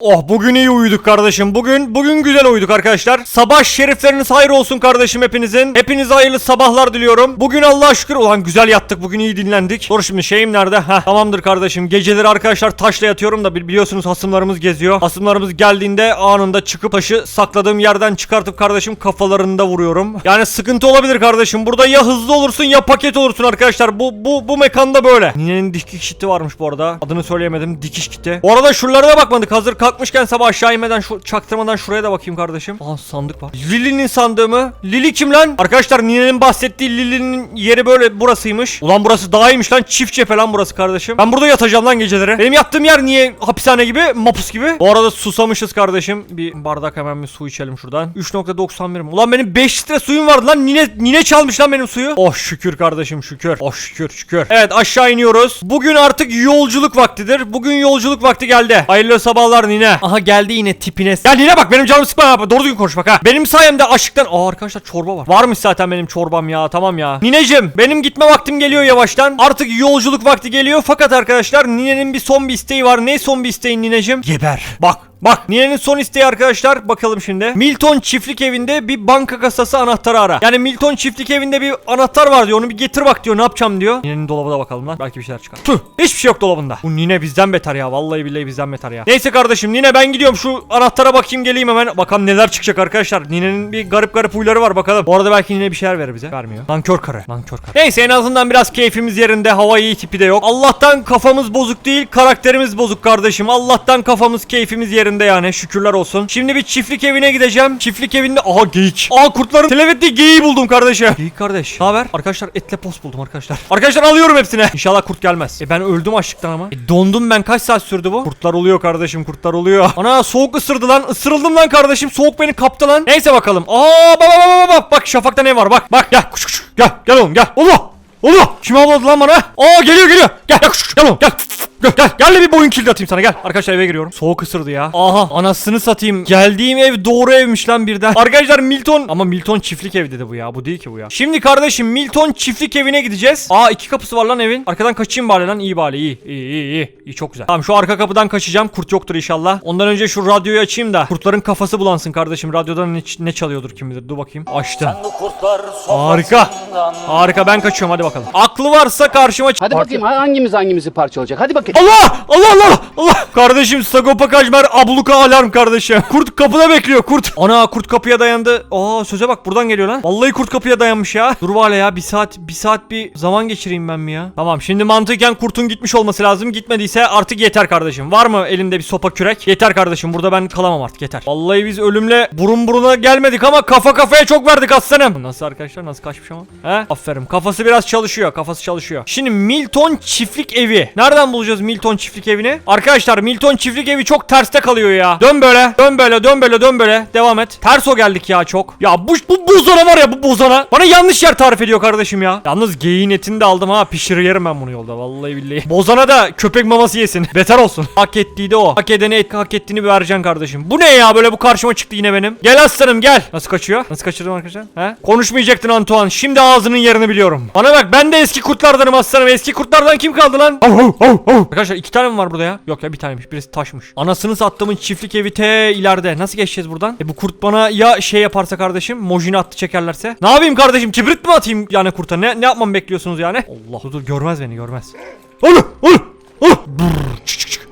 Oh bugün iyi uyuduk kardeşim. Bugün bugün güzel uyuduk arkadaşlar. Sabah şerifleriniz hayır olsun kardeşim hepinizin. Hepinize hayırlı sabahlar diliyorum. Bugün Allah'a şükür ulan güzel yattık. Bugün iyi dinlendik. Dur şimdi şeyim nerede? Heh tamamdır kardeşim. Geceleri arkadaşlar taşla yatıyorum da bili- biliyorsunuz hasımlarımız geziyor. Hasımlarımız geldiğinde anında çıkıp taşı sakladığım yerden çıkartıp kardeşim kafalarında vuruyorum. Yani sıkıntı olabilir kardeşim. Burada ya hızlı olursun ya paket olursun arkadaşlar. Bu bu bu mekanda böyle. Ninenin dikiş kiti varmış bu arada. Adını söyleyemedim. Dikiş kiti. Bu arada şuralara da bakmadık. Hazır kalkmışken sabah aşağı inmeden şu çaktırmadan şuraya da bakayım kardeşim. Aa sandık var. Lili'nin sandığı mı? Lili kim lan? Arkadaşlar Nine'nin bahsettiği Lili'nin yeri böyle burasıymış. Ulan burası daha lan. Çift cephe lan burası kardeşim. Ben burada yatacağım lan geceleri. Benim yattığım yer niye hapishane gibi? Mapus gibi. Bu arada susamışız kardeşim. Bir bardak hemen bir su içelim şuradan. 3.91 mi? Ulan benim 5 litre suyum vardı lan. Nine, nine çalmış lan benim suyu. Oh şükür kardeşim şükür. Oh şükür şükür. Evet aşağı iniyoruz. Bugün artık yolculuk vaktidir. Bugün yolculuk vakti geldi. Hayırlı sabahlar Nine. Aha geldi yine tipine. Ya Nine bak benim canımı sıkma ya. Doğru düzgün konuş bak ha. Benim sayemde aşıktan... Aa arkadaşlar çorba var. Varmış zaten benim çorbam ya. Tamam ya. Nineciğim benim gitme vaktim geliyor yavaştan. Artık yolculuk vakti geliyor. Fakat arkadaşlar Nine'nin bir son bir isteği var. Ne son bir isteğin Nineciğim? Geber. Bak Bak Nine'nin son isteği arkadaşlar bakalım şimdi. Milton çiftlik evinde bir banka kasası anahtarı ara. Yani Milton çiftlik evinde bir anahtar var diyor. Onu bir getir bak diyor. Ne yapacağım diyor. Nine'nin dolabına bakalım lan. Belki bir şeyler çıkar. Tüh. Hiçbir şey yok dolabında. Bu Nine bizden beter ya. Vallahi billahi bizden beter ya. Neyse kardeşim Nine ben gidiyorum. Şu anahtara bakayım geleyim hemen. Bakalım neler çıkacak arkadaşlar. Nine'nin bir garip garip huyları var bakalım. Bu arada belki Nine bir şeyler verir bize. Vermiyor. Nankör karı. Nankör karı. Neyse en azından biraz keyfimiz yerinde. Hava iyi tipi de yok. Allah'tan kafamız bozuk değil. Karakterimiz bozuk kardeşim. Allah'tan kafamız keyfimiz yerinde yani. Şükürler olsun. Şimdi bir çiftlik evine gideceğim. Çiftlik evinde aha geyik. Aa kurtların televettiği geyiği buldum kardeşim. Geyik kardeş. Ne haber? Arkadaşlar etle post buldum arkadaşlar. Arkadaşlar alıyorum hepsini. İnşallah kurt gelmez. E ben öldüm açlıktan ama. E dondum ben. Kaç saat sürdü bu? Kurtlar oluyor kardeşim. Kurtlar oluyor. Ana soğuk ısırdı lan. Isırıldım lan kardeşim. Soğuk beni kaptı lan. Neyse bakalım. Aa bak bak bak bak. Bak şafakta ne var? Bak bak gel. Kuş kuş. Gel gel oğlum gel. Allah. Allah. Kim avladı lan bana? Aa geliyor geliyor. Gel gel. Gel oğlum gel. Gel gel gel de bir boyun kilidi atayım sana gel. Arkadaşlar eve giriyorum. Soğuk ısırdı ya. Aha anasını satayım. Geldiğim ev doğru evmiş lan birden. Arkadaşlar Milton ama Milton çiftlik ev dedi bu ya. Bu değil ki bu ya. Şimdi kardeşim Milton çiftlik evine gideceğiz. Aa iki kapısı var lan evin. Arkadan kaçayım bari lan. İyi bari iyi. İyi iyi iyi. İyi çok güzel. Tamam şu arka kapıdan kaçacağım. Kurt yoktur inşallah. Ondan önce şu radyoyu açayım da kurtların kafası bulansın kardeşim. Radyodan ne, ne çalıyordur kim bilir. Dur bakayım. Kurtlar Harika. Harika ben kaçıyorum hadi bakalım. Aklı varsa karşıma çık. Hadi bakayım ha- hangimiz hangimizi parçalayacak. Hadi bakayım. Allah! Allah Allah! Allah! Kardeşim Sagopa Kajmer abluka alarm kardeşim. Kurt kapıda bekliyor kurt. Ana kurt kapıya dayandı. Aa söze bak buradan geliyor lan. Vallahi kurt kapıya dayanmış ya. Dur vale ya bir saat bir saat bir zaman geçireyim ben mi ya? Tamam şimdi mantıken kurtun gitmiş olması lazım. Gitmediyse artık yeter kardeşim. Var mı elimde bir sopa kürek? Yeter kardeşim burada ben kalamam artık yeter. Vallahi biz ölümle burun buruna gelmedik ama kafa kafaya çok verdik aslanım. Nasıl arkadaşlar nasıl kaçmış ama? He? Aferin. Kafası biraz çalışıyor. Kafası çalışıyor. Şimdi Milton çiftlik evi. Nereden bulacağız Milton çiftlik evini? Arkadaşlar Milton çiftlik evi çok terste kalıyor ya. Dön böyle. Dön böyle. Dön böyle. Dön böyle. Devam et. Ters o geldik ya çok. Ya bu bu bozana var ya bu bozana. Bana yanlış yer tarif ediyor kardeşim ya. Yalnız geyiğin etini de aldım ha. Pişirir yerim ben bunu yolda. Vallahi billahi. Bozana da köpek maması yesin. Beter olsun. Hak ettiği de o. Hak edene et, hak ettiğini bir vereceksin kardeşim. Bu ne ya böyle bu karşıma çıktı yine benim. Gel aslanım gel. Nasıl kaçıyor? Nasıl kaçırdım arkadaşlar? He? Konuşmayacaktın Antoine. Şimdi ağzının yerini biliyorum. Bana bak ben de eski kurtlardanım aslanım. Eski kurtlardan kim kaldı lan? Au, au, au, au. Arkadaşlar iki tane mi var burada ya? Yok ya bir taneymiş. Birisi taşmış. Anasını sattığımın çiftlik evi te ileride. Nasıl geçeceğiz buradan? E bu kurt bana ya şey yaparsa kardeşim. Mojini attı çekerlerse. Ne yapayım kardeşim? Kibrit mi atayım yani kurta? Ne ne yapmam bekliyorsunuz yani? Allah dur, dur görmez beni görmez. Oğlum oğlum. Şık.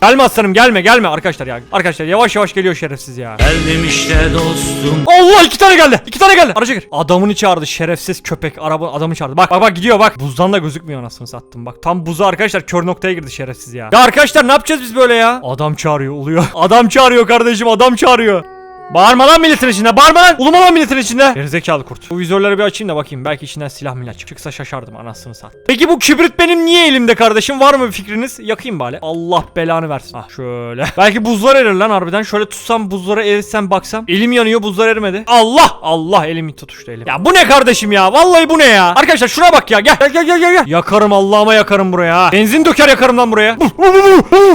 Gelme aslanım gelme gelme arkadaşlar ya. Arkadaşlar yavaş yavaş geliyor şerefsiz ya. Geldim işte dostum Allah iki tane geldi. iki tane geldi. Araca gir. Adamını çağırdı şerefsiz köpek. Araba adamı çağırdı. Bak bak bak gidiyor bak. Buzdan da gözükmüyor anasını sattım. Bak tam buza arkadaşlar kör noktaya girdi şerefsiz ya. Ya arkadaşlar ne yapacağız biz böyle ya? Adam çağırıyor uluyor. Adam çağırıyor kardeşim adam çağırıyor. Bağırma lan milletin içinde bağırma lan. Uluma lan milletin içinde. Gerizekalı kurt. Bu vizörleri bir açayım da bakayım. Belki içinden silah milah çık- çıksa şaşardım anasını sat Peki bu kibrit benim niye elimde kardeşim? Var mı bir fikriniz? Yakayım bari. Allah belanı versin. Ah şöyle. Belki buzlar erir lan harbiden. Şöyle tutsam buzlara eritsem baksam. Elim yanıyor buzlar erimedi. Allah! Allah! Elim tutuştu elim. Ya bu ne kardeşim ya? Vallahi bu ne ya? Arkadaşlar şuna bak ya. Gel gel gel gel gel. Yakarım Allah'ıma yakarım buraya Benzin döker yakarım lan buraya.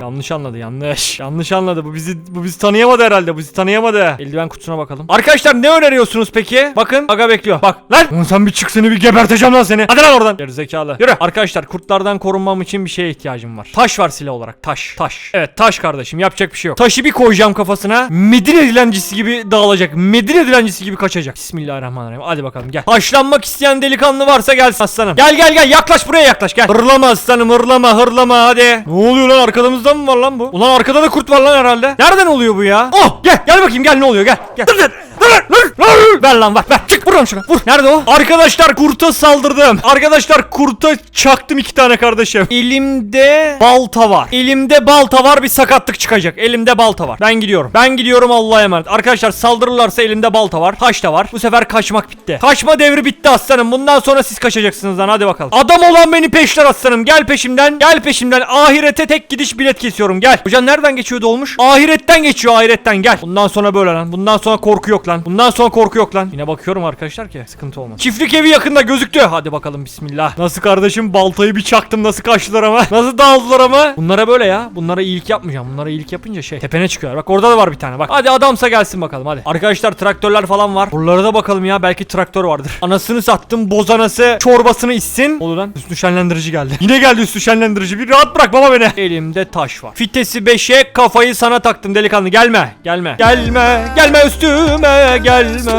Yanlış anladı yanlış. Yanlış anladı. Bu bizi bu bizi tanıyamadı herhalde. Bu bizi tanıyamadı Eldiven kutusuna bakalım. Arkadaşlar ne öneriyorsunuz peki? Bakın aga bekliyor. Bak lan. Ulan sen bir çık seni bir geberteceğim lan seni. Hadi lan oradan. Gerizekalı. Yürü. Arkadaşlar kurtlardan korunmam için bir şeye ihtiyacım var. Taş var silah olarak. Taş. Taş. Evet taş kardeşim. Yapacak bir şey yok. Taşı bir koyacağım kafasına. Medine dilencisi gibi dağılacak. Medine dilencisi gibi kaçacak. Bismillahirrahmanirrahim. Hadi bakalım gel. Taşlanmak isteyen delikanlı varsa gelsin aslanım. Gel gel gel yaklaş buraya yaklaş gel. Hırlama aslanım hırlama hırlama hadi. Ne oluyor lan arkamızda mı var lan bu? Ulan arkada da kurt var lan herhalde. Nereden oluyor bu ya? Oh gel gel bakayım gel ne oluyor gel. Gel. Dur, dur, dur, dur, dur. Ver lan ver ver. Çık vur lan şuna vur. Nerede o? Arkadaşlar kurta saldırdım. Arkadaşlar kurta çaktım iki tane kardeşim. Elimde balta var. Elimde balta var bir sakatlık çıkacak. Elimde balta var. Ben gidiyorum. Ben gidiyorum Allah'a emanet. Arkadaşlar saldırırlarsa elimde balta var. Taş da var. Bu sefer kaçmak bitti. Kaçma devri bitti aslanım. Bundan sonra siz kaçacaksınız lan hadi bakalım. Adam olan beni peşler aslanım. Gel peşimden. Gel peşimden. Ahirete tek gidiş bilet kesiyorum. Gel. Hocam nereden geçiyordu olmuş? Ahiretten geçiyor ahiretten gel. Bundan sonra böyle lan. Bundan sonra korku yok lan. Bundan sonra korku yok lan. Yine bakıyorum arkadaşlar ki sıkıntı olmaz. Çiftlik evi yakında gözüktü. Hadi bakalım bismillah. Nasıl kardeşim baltayı bir çaktım nasıl kaçtılar ama. Nasıl dağıldılar ama. Bunlara böyle ya. Bunlara iyilik yapmayacağım. Bunlara iyilik yapınca şey tepene çıkıyor. Bak orada da var bir tane bak. Hadi adamsa gelsin bakalım hadi. Arkadaşlar traktörler falan var. Buralara da bakalım ya. Belki traktör vardır. Anasını sattım. Bozanası çorbasını içsin. Olur lan. Üstü şenlendirici geldi. Yine geldi üstü şenlendirici. Bir rahat bırak baba beni. Elimde taş var. Fitesi 5'e kafayı sana taktım delikanlı. Gelme. Gelme. Gelme. Gelme üstüme. Gelme.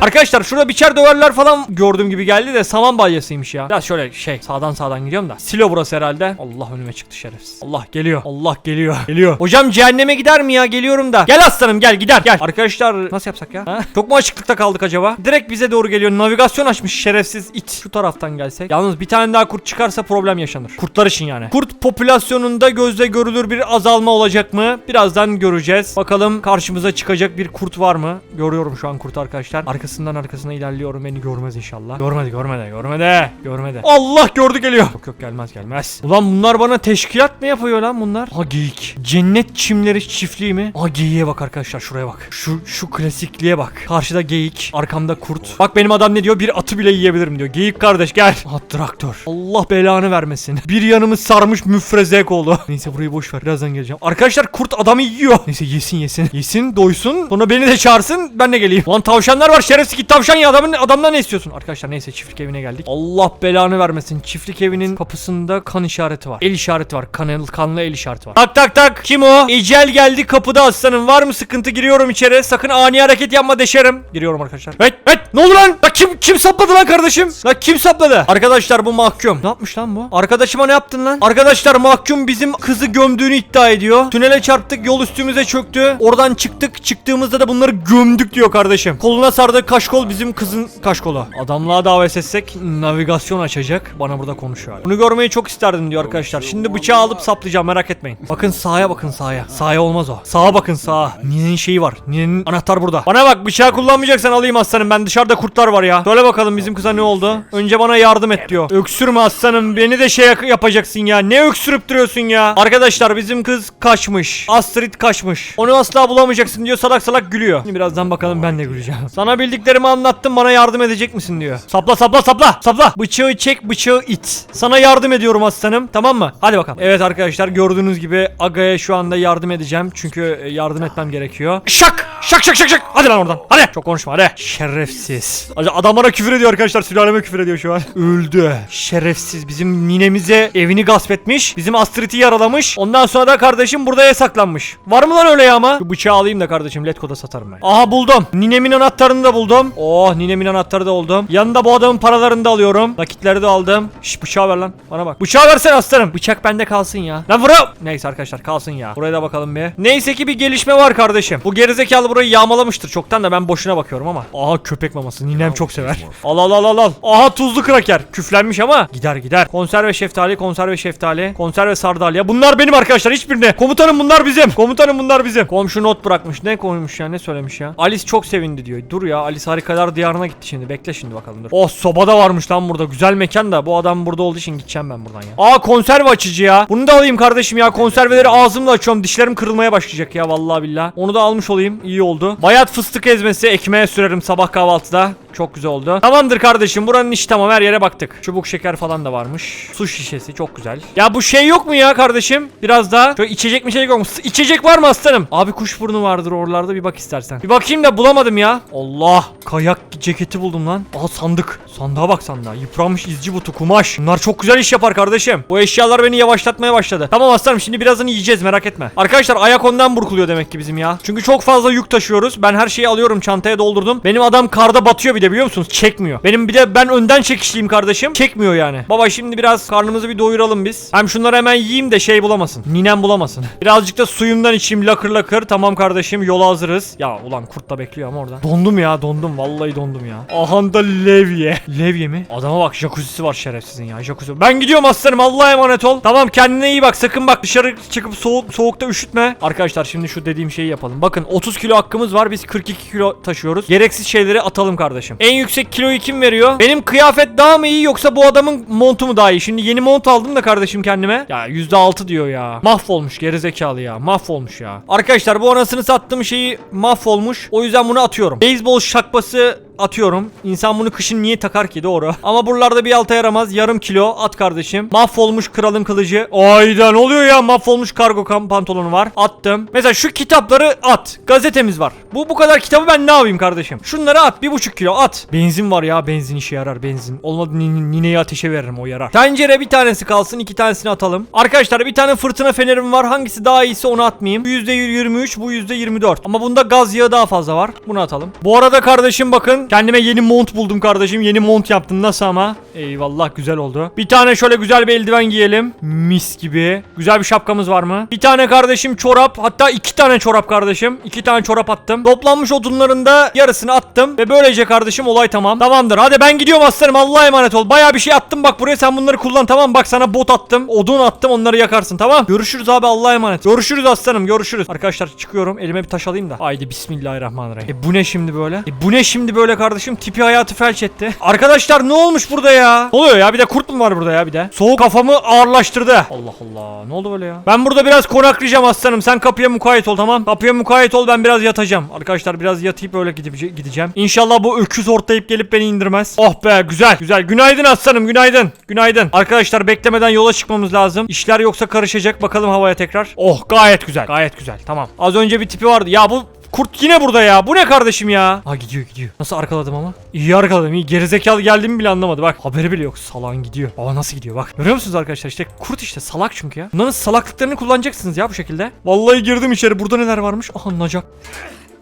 Arkadaşlar şurada biçer döverler falan gördüğüm gibi geldi de saman balyasıymış ya. Biraz şöyle şey sağdan sağdan gidiyorum da. Silo burası herhalde. Allah önüme çıktı şerefsiz. Allah geliyor. Allah geliyor. Geliyor. Hocam cehenneme gider mi ya? Geliyorum da. Gel aslanım gel gider. Gel. Arkadaşlar nasıl yapsak ya? Ha? Çok mu açıklıkta kaldık acaba? Direkt bize doğru geliyor. Navigasyon açmış şerefsiz it. Şu taraftan gelsek. Yalnız bir tane daha kurt çıkarsa problem yaşanır. Kurtlar için yani. Kurt popülasyonunda gözle görülür bir azalma olacak mı? Birazdan göreceğiz. Bakalım karşımıza çıkacak bir kurt var mı? Görüyorum şu an kurt arkadaşlar. Arkasından arkasına ilerliyorum. Beni görmez inşallah. Görmedi görmedi görmedi. Görmedi. Allah gördü geliyor. Yok yok gelmez gelmez. Ulan bunlar bana teşkilat mı yapıyor lan bunlar? Ha geyik. Cennet çimleri çiftliği mi? Ha geyiğe bak arkadaşlar şuraya bak. Şu şu klasikliğe bak. Karşıda geyik. Arkamda kurt. Bak benim adam ne diyor? Bir atı bile yiyebilirim diyor. Geyik kardeş gel. Ha traktör. Allah belanı vermesin. Bir yanımı sarmış müfrezek oldu. Neyse burayı boş ver. Birazdan geleceğim. Arkadaşlar kurt adamı yiyor. Neyse yesin yesin. Yesin doysun. Sonra beni de çağırsın. Ben de geleyim. Lan tavşanlar var. Şerefsiz git tavşan ya. Adamın, adamdan ne istiyorsun? Arkadaşlar neyse çiftlik evine geldik. Allah belanı vermesin. Çiftlik evinin kapısında kan işareti var. El işareti var. Kanlı, kanlı el işareti var. Tak tak tak. Kim o? Ecel geldi kapıda aslanım. Var mı sıkıntı? Giriyorum içeri. Sakın ani hareket yapma deşerim. Giriyorum arkadaşlar. Evet evet. Ne oldu lan? Ya kim kim sapladı lan kardeşim? Ya kim sapladı? Arkadaşlar bu mahkum. Ne yapmış lan bu? Arkadaşıma ne yaptın lan? Arkadaşlar mahkum bizim kızı gömdüğünü iddia ediyor. Tünele çarptık. Yol üstümüze çöktü. Oradan çıktık. Çıktığımızda da bunları gömdük diyor kardeşim. Koluna sardığı kaşkol bizim kızın kaşkolu. Adamlığa davet etsek navigasyon açacak. Bana burada konuşuyor. Bunu görmeyi çok isterdim diyor arkadaşlar. Şimdi bıçağı alıp saplayacağım merak etmeyin. Bakın sağa bakın sağa. Sağa olmaz o. Sağa bakın sağa. Ninenin şeyi var. Ninenin anahtar burada. Bana bak bıçağı kullanmayacaksan alayım aslanım. Ben dışarıda kurtlar var ya. Söyle bakalım bizim kıza ne oldu? Önce bana yardım et diyor. Öksürme aslanım. Beni de şey yapacaksın ya. Ne öksürüp duruyorsun ya? Arkadaşlar bizim kız kaçmış. Astrid kaçmış. Onu asla bulamayacaksın diyor. Salak salak gülüyor. Birazdan bakalım ben de güleceğim. Sana bildiklerimi anlattım. Bana yardım edecek misin diyor. Sapla sapla sapla. Sapla. Bıçağı çek bıçağı it. Sana yardım ediyorum aslanım. Tamam mı? Hadi bakalım. Evet arkadaşlar gördüğünüz gibi Aga'ya şu anda yardım edeceğim. Çünkü e, yardım etmem gerekiyor. Şak! Şak şak şak şak. Hadi lan oradan. Hadi. Çok konuşma hadi. Şerefsiz. Adam bana küfür ediyor arkadaşlar. Sülaleme küfür ediyor şu an. Öldü. Şerefsiz. Bizim ninemize evini gasp etmiş. Bizim Astrid'i yaralamış. Ondan sonra da kardeşim burada saklanmış. Var mı lan öyle ya ama? Şu bıçağı alayım da kardeşim Letgo'da satarım ben. Aha buldum. Ninemin anahtarını da buldum. Oh ninemin anahtarı da oldum. Yanında bu adamın paralarını da alıyorum. Nakitleri de aldım. Şş bıçağı ver lan. Bana bak. Bıçağı versene aslanım. Bıçak bende kalsın ya. Lan vura. Neyse arkadaşlar kalsın ya. Buraya da bakalım bir. Neyse ki bir gelişme var kardeşim. Bu gerizekalı burayı yağmalamıştır çoktan da ben boşuna bakıyorum ama. Aha köpek maması. Ninem çok sever. Al al al al al. Aha tuzlu kraker. Küflenmiş ama gider gider. Konserve şeftali, konserve şeftali, konserve sardalya. Bunlar benim arkadaşlar hiçbirine. Komutanım bunlar bizim. Komutanım bunlar bizim. Komşu not bırakmış. Ne koymuş ya? Ne söylemiş ya? Alice çok sevindi diyor. Dur ya Alice harikalar diyarına gitti şimdi. Bekle şimdi bakalım dur. Oh soba da varmış lan burada. Güzel mekan da. Bu adam burada olduğu için gideceğim ben buradan ya. Aa konserve açıcı ya. Bunu da alayım kardeşim ya. Konserveleri ağzımla açıyorum. Dişlerim kırılmaya başlayacak ya vallahi billah. Onu da almış olayım. İyi oldu. Bayat fıstık ezmesi ekmeğe sürerim sabah kahvaltıda. Çok güzel oldu. Tamamdır kardeşim buranın işi tamam her yere baktık. Çubuk şeker falan da varmış. Su şişesi çok güzel. Ya bu şey yok mu ya kardeşim? Biraz daha. Şöyle içecek mi şey yok mu? İçecek var mı aslanım? Abi kuş burnu vardır oralarda bir bak istersen. Bir bakayım da bulamadım ya. Allah. Kayak ceketi buldum lan. Aa sandık. Sandığa bak sandığa. Yıpranmış izci butu kumaş. Bunlar çok güzel iş yapar kardeşim. Bu eşyalar beni yavaşlatmaya başladı. Tamam aslanım şimdi birazını yiyeceğiz merak etme. Arkadaşlar ayak ondan burkuluyor demek ki bizim ya. Çünkü çok fazla yük taşıyoruz. Ben her şeyi alıyorum çantaya doldurdum. Benim adam karda batıyor bir de biliyor musunuz? Çekmiyor. Benim bir de ben önden çekişliyim kardeşim. Çekmiyor yani. Baba şimdi biraz karnımızı bir doyuralım biz. Hem şunları hemen yiyeyim de şey bulamasın. Ninem bulamasın. Birazcık da suyumdan içeyim lakır lakır. Tamam kardeşim yola hazırız. Ya ulan kurt da bekliyor ama orada. Dondum ya dondum. Vallahi dondum ya. Aha da levye. Levye mi? Adama bak jacuzzi'si var şerefsizin ya. Jacuzzi. Ben gidiyorum aslanım. Allah'a emanet ol. Tamam kendine iyi bak. Sakın bak dışarı çıkıp soğuk soğukta üşütme. Arkadaşlar şimdi şu dediğim şeyi yapalım. Bakın 30 kilo hakkımız var. Biz 42 kilo taşıyoruz. Gereksiz şeyleri atalım kardeşim. En yüksek kiloyu kim veriyor? Benim kıyafet daha mı iyi yoksa bu adamın montu mu daha iyi? Şimdi yeni mont aldım da kardeşim kendime. Ya %6 diyor ya. Mahvolmuş gerizekalı ya. Mahvolmuş ya. Arkadaşlar bu anasını sattığım şeyi mahvolmuş. O yüzden bunu atıyorum. Beyzbol şapkası atıyorum. İnsan bunu kışın niye takar ki doğru. Ama buralarda bir alta yaramaz. Yarım kilo at kardeşim. Mahvolmuş kralın kılıcı. Ayda ne oluyor ya? Mahvolmuş kargo kam pantolonu var. Attım. Mesela şu kitapları at. Gazetemiz var. Bu bu kadar kitabı ben ne yapayım kardeşim? Şunları at. Bir buçuk kilo at. Benzin var ya. Benzin işe yarar. Benzin. Olmadı nin- nineyi ateşe veririm o yarar. Tencere bir tanesi kalsın. iki tanesini atalım. Arkadaşlar bir tane fırtına fenerim var. Hangisi daha iyisi onu atmayayım. Bu %23 bu %24. Ama bunda gaz yağı daha fazla var. Bunu atalım. Bu arada kardeşim bakın. Kendime yeni mont buldum kardeşim. Yeni mont yaptım. Nasıl ama? Eyvallah güzel oldu. Bir tane şöyle güzel bir eldiven giyelim. Mis gibi. Güzel bir şapkamız var mı? Bir tane kardeşim çorap. Hatta iki tane çorap kardeşim. İki tane çorap attım. Toplanmış odunların da yarısını attım. Ve böylece kardeşim olay tamam. Tamamdır. Hadi ben gidiyorum aslanım. Allah'a emanet ol. Bayağı bir şey attım bak buraya. Sen bunları kullan tamam. Bak sana bot attım. Odun attım. Onları yakarsın tamam. Görüşürüz abi. Allah'a emanet. Görüşürüz aslanım. Görüşürüz. Arkadaşlar çıkıyorum. Elime bir taş alayım da. Haydi bismillahirrahmanirrahim. E bu ne şimdi böyle? E bu ne şimdi böyle kardeşim? Tipi hayatı felç etti. Arkadaşlar ne olmuş burada ya? Ne oluyor ya? Bir de kurt mu var burada ya bir de? Soğuk kafamı ağırlaştırdı. Allah Allah. Ne oldu böyle ya? Ben burada biraz konaklayacağım aslanım. Sen kapıya mukayyet ol tamam. Kapıya mukayyet ol ben biraz yatacağım. Arkadaşlar biraz yatıp öyle gidip gideceğim. İnşallah bu öküz ortlayıp gelip beni indirmez. Oh be güzel güzel. Günaydın aslanım günaydın. Günaydın. Arkadaşlar beklemeden yola çıkmamız lazım. İşler yoksa karışacak. Bakalım havaya tekrar. Oh gayet güzel. Gayet güzel. Tamam. Az önce bir tipi vardı. Ya bu Kurt yine burada ya. Bu ne kardeşim ya? Ha gidiyor gidiyor. Nasıl arkaladım ama? İyi arkaladım. iyi. Gerizekalı geldiğimi bile anlamadı. Bak haberi bile yok. Salağın gidiyor. Aa nasıl gidiyor bak. Görüyor musunuz arkadaşlar? İşte kurt işte salak çünkü ya. Bunların salaklıklarını kullanacaksınız ya bu şekilde. Vallahi girdim içeri. Burada neler varmış? Aha nacak.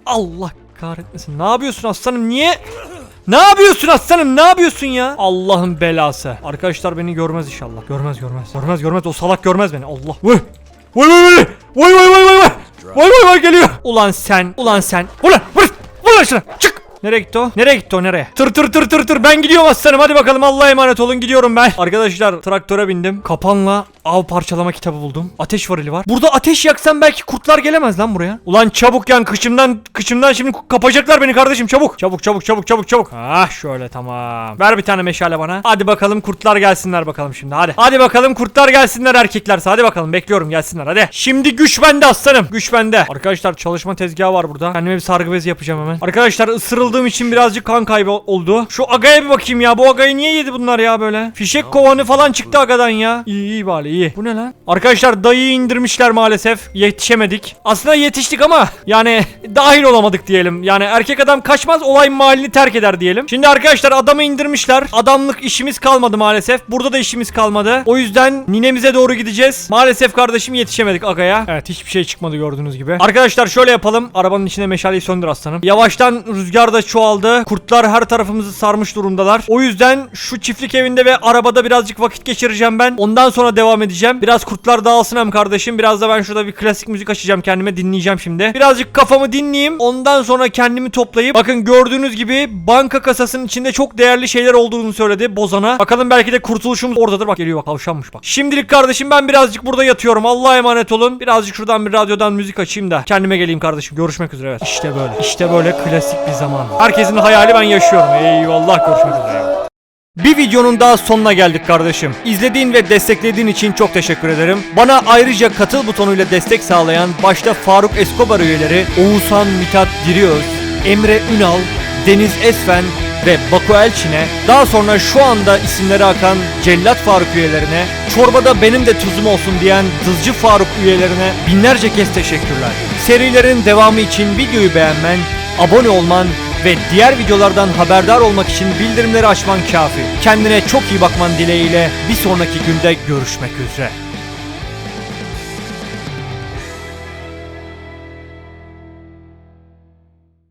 Allah kahretmesin. Ne yapıyorsun aslanım? Niye? Ne yapıyorsun aslanım? Ne yapıyorsun ya? Allah'ın belası. Arkadaşlar beni görmez inşallah. Görmez görmez. Görmez görmez. O salak görmez beni. Allah. Vay. Vay vay vay. Vay vay vay vay vay. Vay vay geliyor. Ulan sen. Ulan sen. Ulan. Vur. Vur lan şuna. Çık. Nereye gitti o? Nereye gitti o nereye? Tır tır tır tır tır. Ben gidiyorum aslanım. Hadi bakalım Allah'a emanet olun. Gidiyorum ben. Arkadaşlar traktöre bindim. Kapanla av parçalama kitabı buldum. Ateş varili var. Burada ateş yaksam belki kurtlar gelemez lan buraya. Ulan çabuk yan kışımdan kışımdan şimdi kapacaklar beni kardeşim çabuk. Çabuk çabuk çabuk çabuk çabuk. Ah şöyle tamam. Ver bir tane meşale bana. Hadi bakalım kurtlar gelsinler bakalım şimdi hadi. Hadi bakalım kurtlar gelsinler erkeklerse. Hadi bakalım bekliyorum gelsinler hadi. Şimdi güç bende aslanım. Güç bende. Arkadaşlar çalışma tezgahı var burada. Kendime bir sargı bezi yapacağım hemen. Arkadaşlar ısırıldığım için birazcık kan kaybı oldu. Şu agaya bir bakayım ya. Bu agayı niye yedi bunlar ya böyle? Fişek kovanı falan çıktı agadan ya. İyi iyi bari iyi. Bu ne lan? Arkadaşlar dayıyı indirmişler maalesef. Yetişemedik. Aslında yetiştik ama yani dahil olamadık diyelim. Yani erkek adam kaçmaz olay mahallini terk eder diyelim. Şimdi arkadaşlar adamı indirmişler. Adamlık işimiz kalmadı maalesef. Burada da işimiz kalmadı. O yüzden ninemize doğru gideceğiz. Maalesef kardeşim yetişemedik agaya. Evet hiçbir şey çıkmadı gördüğünüz gibi. Arkadaşlar şöyle yapalım. Arabanın içine meşaleyi söndür aslanım. Yavaştan rüzgar da çoğaldı. Kurtlar her tarafımızı sarmış durumdalar. O yüzden şu çiftlik evinde ve arabada birazcık vakit geçireceğim ben. Ondan sonra devam edeceğim. Biraz kurtlar dağılsın hem kardeşim. Biraz da ben şurada bir klasik müzik açacağım kendime dinleyeceğim şimdi. Birazcık kafamı dinleyeyim. Ondan sonra kendimi toplayıp bakın gördüğünüz gibi banka kasasının içinde çok değerli şeyler olduğunu söyledi Bozan'a. Bakalım belki de kurtuluşumuz oradadır. Bak geliyor bak tavşanmış bak. Şimdilik kardeşim ben birazcık burada yatıyorum. Allah'a emanet olun. Birazcık şuradan bir radyodan müzik açayım da kendime geleyim kardeşim. Görüşmek üzere. Evet. İşte böyle. İşte böyle klasik bir zaman. Herkesin hayali ben yaşıyorum. Eyvallah görüşmek üzere. Bir videonun daha sonuna geldik kardeşim. İzlediğin ve desteklediğin için çok teşekkür ederim. Bana ayrıca katıl butonuyla destek sağlayan başta Faruk Escobar üyeleri Oğuzhan Mithat Diriöz, Emre Ünal, Deniz Esfen ve Baku Elçin'e, daha sonra şu anda isimleri akan Cellat Faruk üyelerine, çorbada benim de tuzum olsun diyen Dızcı Faruk üyelerine binlerce kez teşekkürler. Serilerin devamı için videoyu beğenmen, abone olman ve diğer videolardan haberdar olmak için bildirimleri açman kafi. Kendine çok iyi bakman dileğiyle bir sonraki günde görüşmek üzere.